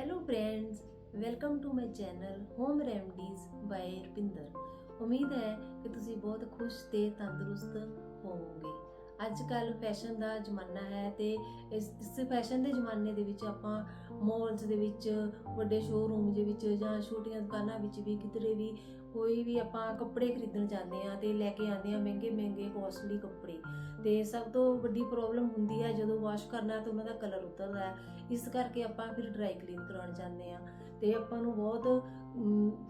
Hello friends welcome to my channel home remedies by Rupinder ਉਮੀਦ ਹੈ ਕਿ ਤੁਸੀਂ ਬਹੁਤ ਖੁਸ਼ ਤੇ ਤੰਦਰੁਸਤ ਹੋਵੋਗੇ ਅੱਜ ਕੱਲ ਫੈਸ਼ਨ ਦਾ ਜ਼ਮਾਨਾ ਹੈ ਤੇ ਇਸ ਇਸ ਫੈਸ਼ਨ ਦੇ ਜ਼ਮਾਨੇ ਦੇ ਵਿੱਚ ਆਪਾਂ ਮਾਲਸ ਦੇ ਵਿੱਚ ਵੱਡੇ ਸ਼ੋਰੂਮ ਦੇ ਵਿੱਚ ਜਾਂ ਛੋਟੀਆਂ ਦੁਕਾਨਾਂ ਵਿੱਚ ਵੀ ਕਿਧਰੇ ਵੀ ਕੋਈ ਵੀ ਆਪਾਂ ਕੱਪੜੇ ਖਰੀਦਣ ਜਾਂਦੇ ਆ ਤੇ ਲੈ ਕੇ ਆਉਂਦੇ ਆ ਮਹਿੰਗੇ ਮਹਿੰਗੇ ਕੋਸਟਲੀ ਕੱਪੜੇ, ਤੇ ਸਭ ਤੋਂ ਵੱਡੀ ਪ੍ਰੋਬਲਮ ਹੁੰਦੀ ਹੈ ਜਦੋਂ ਵਾਸ਼ ਕਰਨਾ ਤਾਂ ਉਹਨਾਂ ਦਾ ਕਲਰ ਉਤਰਦਾ ਹੈ। ਇਸ ਕਰਕੇ ਆਪਾਂ ਫਿਰ ਡਰਾਈ ਕਲੀਨ ਕਰਾਉਣ ਜਾਂਦੇ ਆ ਤੇ ਆਪਾਂ ਨੂੰ ਬਹੁਤ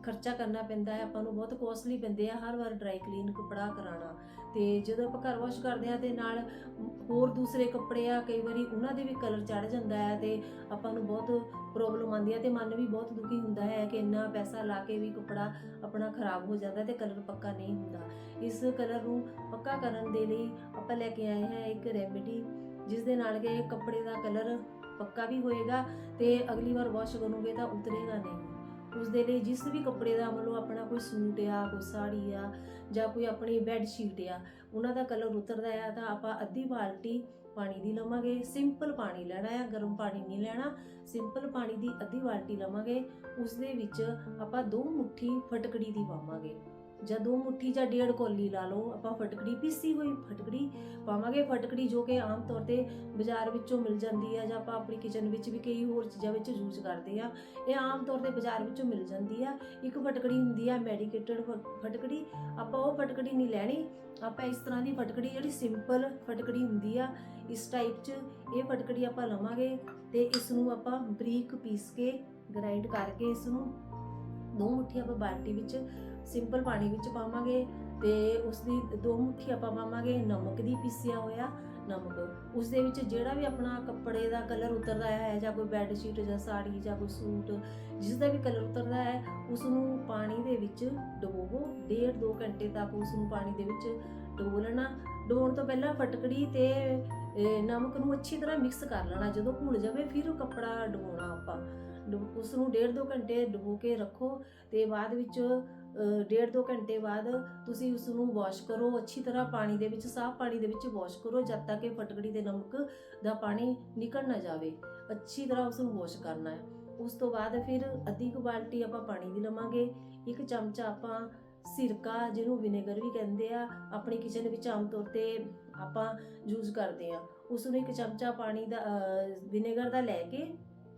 ਖਰਚਾ ਕਰਨਾ ਪੈਂਦਾ ਹੈ, ਆਪਾਂ ਨੂੰ ਬਹੁਤ ਕੋਸਟਲੀ ਪੈਂਦੇ ਆ ਹਰ ਵਾਰ ਡਰਾਈ ਕਲੀਨ ਕੱਪੜਾ ਕਰਾਉਣਾ। ਤੇ ਜਦੋਂ ਆਪਾਂ ਘਰ ਵਾਸ਼ ਕਰਦੇ ਆ ਤੇ ਨਾਲ ਹੋਰ ਦੂਸਰੇ ਕੱਪੜੇ ਆ, ਕਈ ਵਾਰੀ ਉਹਨਾਂ ਦੇ ਵੀ ਕਲਰ ਚੜ ਜਾਂਦਾ ਹੈ ਤੇ ਆਪਾਂ ਨੂੰ ਬਹੁਤ ਪ੍ਰੋਬਲਮ ਆਉਂਦੀ ਹੈ ਤੇ ਮਨ ਵੀ ਬਹੁਤ ਦੁਖੀ ਹੁੰਦਾ ਹੈ ਕਿ ਇੰਨਾ ਪੈਸਾ ਲਾ ਕੇ ਵੀ ਕੱਪੜਾ ਆਪਣਾ ਖਰਾਬ ਹੋ ਜਾਂਦਾ ਤੇ ਕਲਰ ਪੱਕਾ ਨਹੀਂ ਹੁੰਦਾ। ਇਸ ਕਲਰ ਨੂੰ ਪੱਕਾ ਕਰਨ ਦੇ ਲਈ ਆਪਾਂ ਲੈ ਕੇ ਆਏ ਹਾਂ ਇੱਕ ਰੈਮੇਡੀ ਜਿਸ ਦੇ ਨਾਲ ਕਿ ਕੱਪੜੇ ਦਾ ਕਲਰ ਪੱਕਾ ਵੀ ਹੋਏਗਾ ਤੇ ਅਗਲੀ ਵਾਰ ਵਾਸ਼ ਕਰੋਗੇ ਤਾਂ ਉਤਰੇਗਾ ਨਹੀਂ। ਉਸ ਦੇ ਲਈ ਜਿਸ ਵੀ ਕੱਪੜੇ ਦਾ ਮਤਲਬ ਆਪਣਾ ਕੋਈ ਸੂਟ ਆ, ਕੋਈ ਸਾੜੀ ਆ ਜਾਂ ਕੋਈ ਆਪਣੀ ਬੈੱਡ ਸ਼ੀਟ ਆ, ਉਹਨਾਂ ਦਾ ਕਲਰ ਉਤਰਦਾ ਆ, ਤਾਂ ਆਪਾਂ ਅੱਧੀ ਬਾਲਟੀ ਪਾਣੀ ਦੀ ਲਵਾਂਗੇ ਸਿੰਪਲ ਪਾਣੀ ਲੈਣਾ ਆ, ਗਰਮ ਪਾਣੀ ਨਹੀਂ ਲੈਣਾ ਸਿੰਪਲ ਪਾਣੀ ਦੀ ਅੱਧੀ ਬਾਲਟੀ ਲਵਾਂਗੇ ਉਸ ਦੇ ਵਿੱਚ ਆਪਾਂ ਦੋ ਮੁੱਠੀ ਫਟਕੜੀ ਦੀ ਪਾਵਾਂਗੇ। ਜਾਂ ਦੋ ਮੁੱਠੀ ਜਾਂ ਡੇਢ ਕੋਲੀ ਲਾ ਲਓ, ਆਪਾਂ ਫਟਕੜੀ ਪੀਸੀ ਹੋਈ ਫਟਕੜੀ, ਪਾਵਾਂਗੇ ਫਟਕੜੀ ਜੋ ਕਿ ਆਮ ਤੌਰ ਤੇ ਬਾਜ਼ਾਰ ਵਿੱਚੋਂ ਮਿਲ ਜਾਂਦੀ ਹੈ ਜਾਂ ਆਪਾਂ ਆਪਣੀ ਕਿਚਨ ਵਿੱਚ ਵੀ ਕਈ ਹੋਰ ਚੀਜ਼ਾਂ ਵਿੱਚ ਯੂਜ਼ ਕਰਦੇ ਆ। ਇਹ ਆਮ ਤੌਰ ਤੇ ਬਾਜ਼ਾਰ ਵਿੱਚੋਂ ਮਿਲ ਜਾਂਦੀ ਆ। ਇੱਕ ਫਟਕੜੀ ਹੁੰਦੀ ਆ ਮੈਡੀਕੇਟਡ ਫਟਕੜੀ, ਆਪਾਂ ਉਹ ਫਟਕੜੀ ਨਹੀਂ ਲੈਣੀ। ਆਪਾਂ ਇਸ ਤਰ੍ਹਾਂ ਦੀ ਫਟਕੜੀ ਜਿਹੜੀ ਸਿੰਪਲ ਫਟਕੜੀ ਹੁੰਦੀ ਆ, ਇਸ ਟਾਈਪ 'ਚ ਇਹ ਫਟਕੜੀ ਆਪਾਂ ਲਵਾਂਗੇ ਤੇ ਇਸ ਨੂੰ ਆਪਾਂ ਬਰੀਕ ਪੀਸ ਕੇ ਗ੍ਰਾਈਂਡ ਕਰਕੇ ਇਸ ਨੂੰ ਦੋ ਮੁੱਠੀ ਆਪਾਂ ਬਾਲਟੀ ਵਿੱਚ ਸਿੰਪਲ ਪਾਣੀ ਵਿੱਚ ਪਾਵਾਂਗੇ ਤੇ ਉਸ ਦੀ ਦੋ ਮੁੱਠੀ ਆਪਾਂ ਪਾਵਾਂਗੇ, ਨਮਕ ਦੀ ਪੀਸਿਆ ਹੋਇਆ ਨਮਕ। ਉਸ ਦੇ ਵਿੱਚ ਜਿਹੜਾ ਵੀ ਆਪਣਾ ਕੱਪੜੇ ਦਾ ਕਲਰ ਉਤਰਦਾ ਹੈ ਜਾਂ ਕੋਈ ਬੈੱਡ ਸ਼ੀਟ ਜਾਂ ਸਾੜੀ ਜਾਂ ਕੋਈ ਸੂਟ ਜਿਸ ਦਾ ਵੀ ਕਲਰ ਉਤਰਦਾ ਹੈ ਉਸ ਨੂੰ ਪਾਣੀ ਦੇ ਵਿੱਚ ਡੁਬੋਵੋ ਡੇਢ ਦੋ ਘੰਟੇ ਤੱਕ ਉਸ ਨੂੰ ਪਾਣੀ ਦੇ ਵਿੱਚ ਡੁਬੋ ਲੈਣਾ। ਡੋਣ ਤੋਂ ਪਹਿਲਾਂ ਫਟਕੜੀ ਤੇ ਨਮਕ ਨੂੰ ਅੱਛੀ ਤਰ੍ਹਾਂ ਮਿਕਸ ਕਰ ਲੈਣਾ। ਜਦੋਂ ਘੁਲ ਜਾਵੇ ਫਿਰ ਉਹ ਕੱਪੜਾ ਡੁਬੋਣਾ ਆਪਾਂ। ਡੁਬ- ਉਸ ਨੂੰ ਡੇਢ ਦੋ ਘੰਟੇ ਡੁਬੋ ਕੇ ਰੱਖੋ ਤੇ ਬਾਅਦ ਵਿੱਚ ਡੇਢ ਦੋ ਘੰਟੇ ਬਾਅਦ ਤੁਸੀਂ ਉਸ ਨੂੰ ਵਾਸ਼ ਕਰੋ, ਅੱਛੀ ਤਰ੍ਹਾਂ ਪਾਣੀ ਦੇ ਵਿੱਚ, ਸਾਫ਼ ਪਾਣੀ ਦੇ ਵਿੱਚ ਵਾਸ਼ ਕਰੋ, ਜਦ ਤੱਕ ਕਿ ਫਟਕੜੀ ਦੇ ਨਮਕ ਦਾ ਪਾਣੀ ਨਿਕਲ ਨਾ ਜਾਵੇ। ਅੱਛੀ ਤਰ੍ਹਾਂ ਉਸ ਨੂੰ ਵਾਸ਼ ਕਰਨਾ ਹੈ। ਉਸ ਤੋਂ ਬਾਅਦ ਫਿਰ ਅੱਧੀ ਕੁ ਬਾਲਟੀ ਆਪਾਂ ਪਾਣੀ ਦੀ ਲਵਾਂਗੇ। ਇੱਕ ਚਮਚਾ ਆਪਾਂ ਸਿਰਕਾ, ਜਿਹਨੂੰ ਵਿਨੇਗਰ ਵੀ ਕਹਿੰਦੇ ਆ, ਆਪਣੀ ਕਿਚਨ ਵਿੱਚ ਆਮ ਤੌਰ ਤੇ ਆਪਾਂ ਯੂਜ਼ ਕਰਦੇ ਆ ਉਸ ਨੂੰ ਇੱਕ ਚਮਚਾ ਪਾਣੀ ਦਾ ਵਿਨੇਗਰ ਦਾ ਲੈ ਕੇ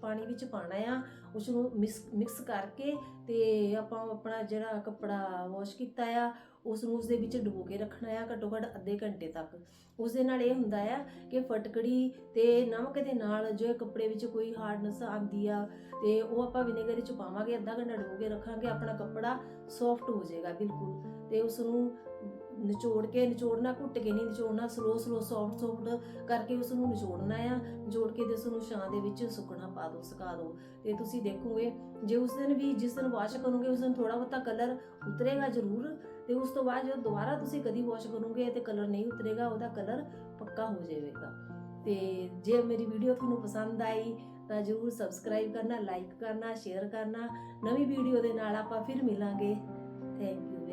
ਪਾਣੀ ਵਿੱਚ ਪਾਣਾ ਆ ਉਸ ਨੂੰ ਮਿਕਸ ਕਰਕੇ ਤੇ ਆਪਾਂ ਆਪਣਾ ਜਿਹੜਾ ਕੱਪੜਾ ਵਾਸ਼ ਕੀਤਾ ਆ ਉਸ ਨੂੰ ਉਸ ਦੇ ਵਿੱਚ ਡੁਬੋ ਕੇ ਰੱਖਣਾ ਆ ਘੱਟੋ ਘੱਟ ਅੱਧੇ ਘੰਟੇ ਤੱਕ। ਉਸ ਦੇ ਨਾਲ ਇਹ ਹੁੰਦਾ ਆ ਕਿ ਫਟਕੜੀ ਤੇ ਨਮਕ ਦੇ ਨਾਲ ਜੋ ਕੱਪੜੇ ਵਿੱਚ ਕੋਈ ਹਾਰਡਨੈਸ ਆਂਦੀ ਆ ਤੇ ਉਹ ਆਪਾਂ ਵਿਨੇਗਰ ਵਿੱਚ ਪਾਵਾਂਗੇ, ਅੱਧਾ ਘੰਟਾ ਡੁਬੋ ਕੇ ਰੱਖਾਂਗੇ, ਆਪਣਾ ਕੱਪੜਾ ਸੌਫਟ ਹੋ ਜਾਏਗਾ ਬਿਲਕੁਲ। ਤੇ ਉਸ ਨੂੰ ਨਿਚੋੜ ਕੇ ਨਿਚੋੜਨਾ ਘੁੱਟ ਕੇ ਨਹੀਂ ਨਿਚੋੜਨਾ ਸਲੋ ਸਲੋ ਸੌਫਟ ਸੌਫਟ ਕਰਕੇ ਉਸ ਨੂੰ ਨਿਚੋੜਨਾ ਆ। ਨਿਚੋੜ ਕੇ ਤੇ ਉਸ ਨੂੰ ਛਾਂ ਦੇ ਵਿੱਚ ਸੁੱਕਣਾ ਪਾ ਦਿਓ ਸੁਕਾ ਦਿਓ ਤੇ ਤੁਸੀਂ ਦੇਖੋਗੇ, ਜੇ ਉਸ ਦਿਨ ਵੀ ਜਿਸ ਦਿਨ ਵਾਸ਼ ਕਰੋਗੇ, ਉਸ ਦਿਨ ਥੋੜਾ ਬਹੁਤਾ ਕਲਰ ਉਤਰੇਗਾ ਜ਼ਰੂਰ। ਤੇ ਉਸ ਤੋਂ ਬਾਅਦ ਜਦੋਂ ਦੁਬਾਰਾ ਤੁਸੀਂ ਕਦੀ ਵਾਸ਼ ਕਰੋਗੇ ਤੇ ਕਲਰ ਨਹੀਂ ਉਤਰੇਗਾ, ਉਹਦਾ ਕਲਰ ਪੱਕਾ ਹੋ ਜਾਵੇਗਾ। ਤੇ ਜੇ ਮੇਰੀ ਵੀਡੀਓ ਤੁਹਾਨੂੰ ਪਸੰਦ ਆਈ, ਤਾਂ ਜਰੂਰ ਸਬਸਕ੍ਰਾਈਬ ਕਰਨਾ ਲਾਈਕ ਕਰਨਾ ਸ਼ੇਅਰ ਕਰਨਾ। ਨਵੀਂ ਵੀਡੀਓ ਦੇ ਨਾਲ ਆਪਾਂ ਫਿਰ ਮਿਲਾਂਗੇ। Thank you